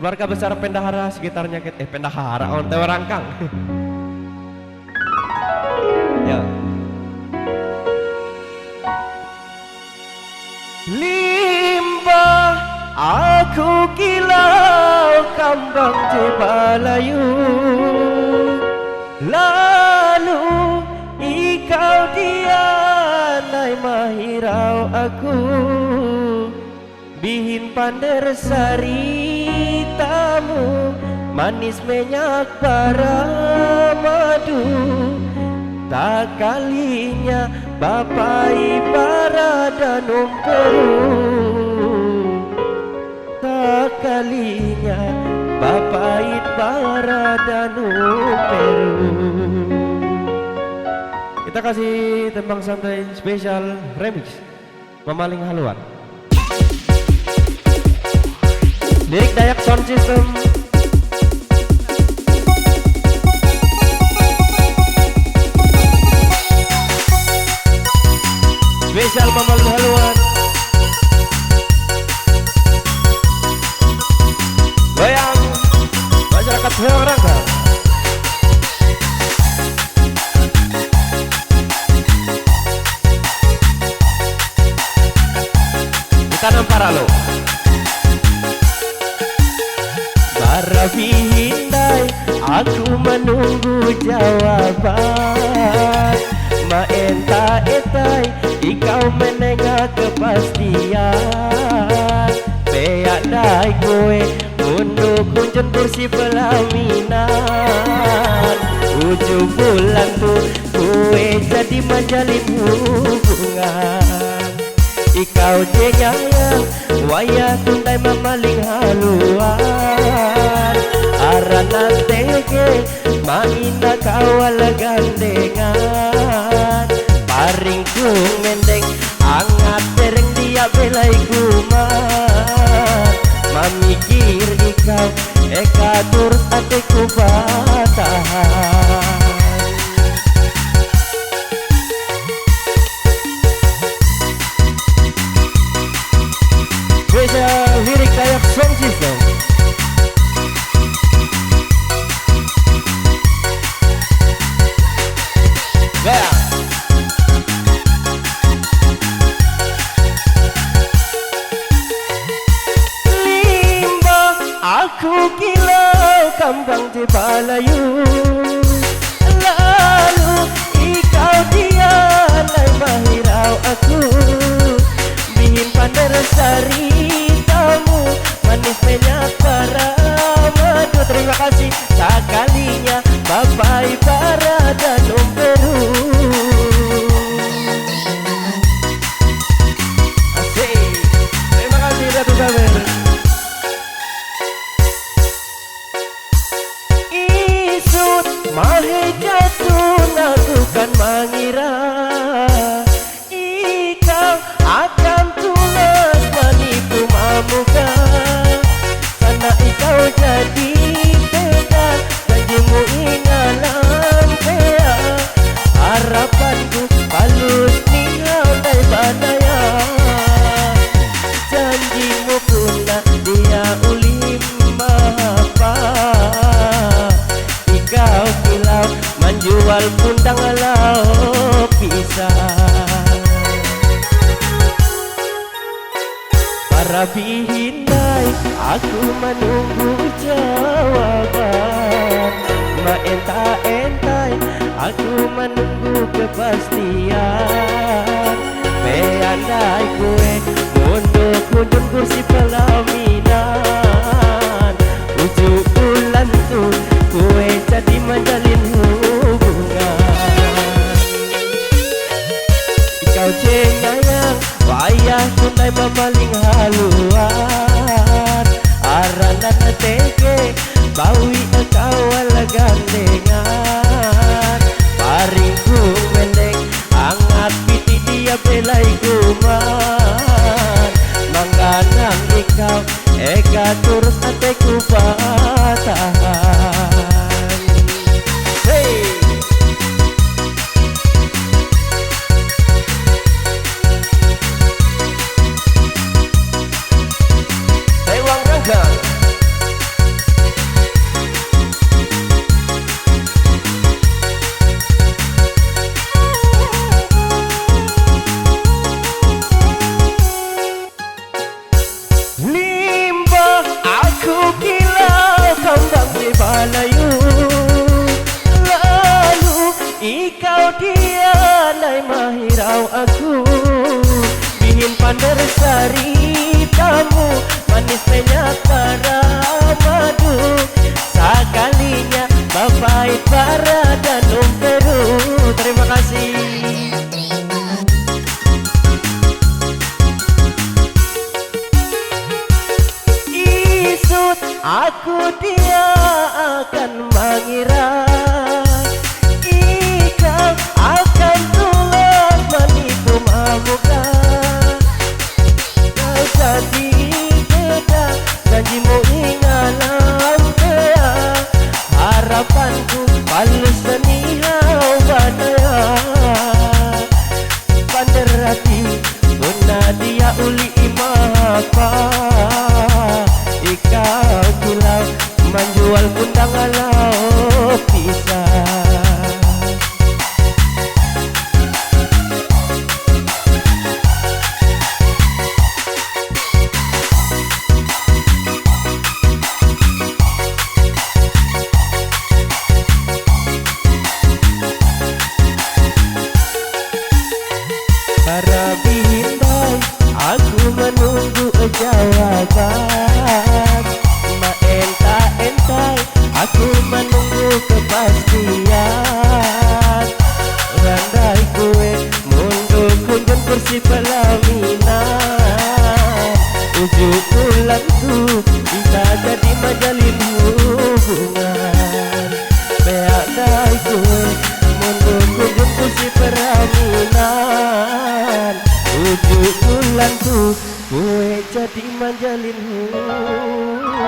keluarga besar Pendahara sekitarnya eh Pendahara on Tewa Rangkang. ya. Limbah aku kilau kambang Jebalayu Lalu ikau dia naik mahirau aku Bihin pander sari tamu Manis minyak para madu Tak kalinya Bapak ibarat dan umperu Tak kalinya Bapak ibarat dan umperu Kita kasih tembang santai spesial remix Memaling haluan. Lirik Dayak Sound System Spesial Mamaling Haluan. Goyang Masyarakat Heong Rangka Ditanam Paralo Barafi hindai Aku menunggu jawaban kepastian Beak dai kowe Untuk kunjun kursi pelaminan. Ujung bulan tuh Kowe jadi menjalin hubungan Ikau jenyayang Waya tundai memaling haluan. Arana tege Maina kawal gandengan. Paring mendeng mikir ikan Eka tur ateku bang kambang di balayu. Lalu ikau dia lai mahirau aku. Bihin pandar sari tamu Manis minyak Para bihindai aku menunggu jawaban. Maenta-entai aku menunggu kepastian. Beandai kue mundur kunjung kursi pelaminan Kau cenyayang Wayah tunai memaling haluan. Aranan teke Bawi engkau ala gandengan mendek Mander sari tamu Manis minyak para madu. Sekalinya Bapak para dan Peru Terima kasih. Isut aku dia akan mengira. Ikau akan tulang menipu mamuka Janjimu ingalam kea Harapanku balas senihau badaya Panderati Puna dia uli imapa Ujung tulangku bisa jadi majalib hubungan Beak daiku menunggu jumpu si peraminan Ujung tulangku gue jadi majalib hubungan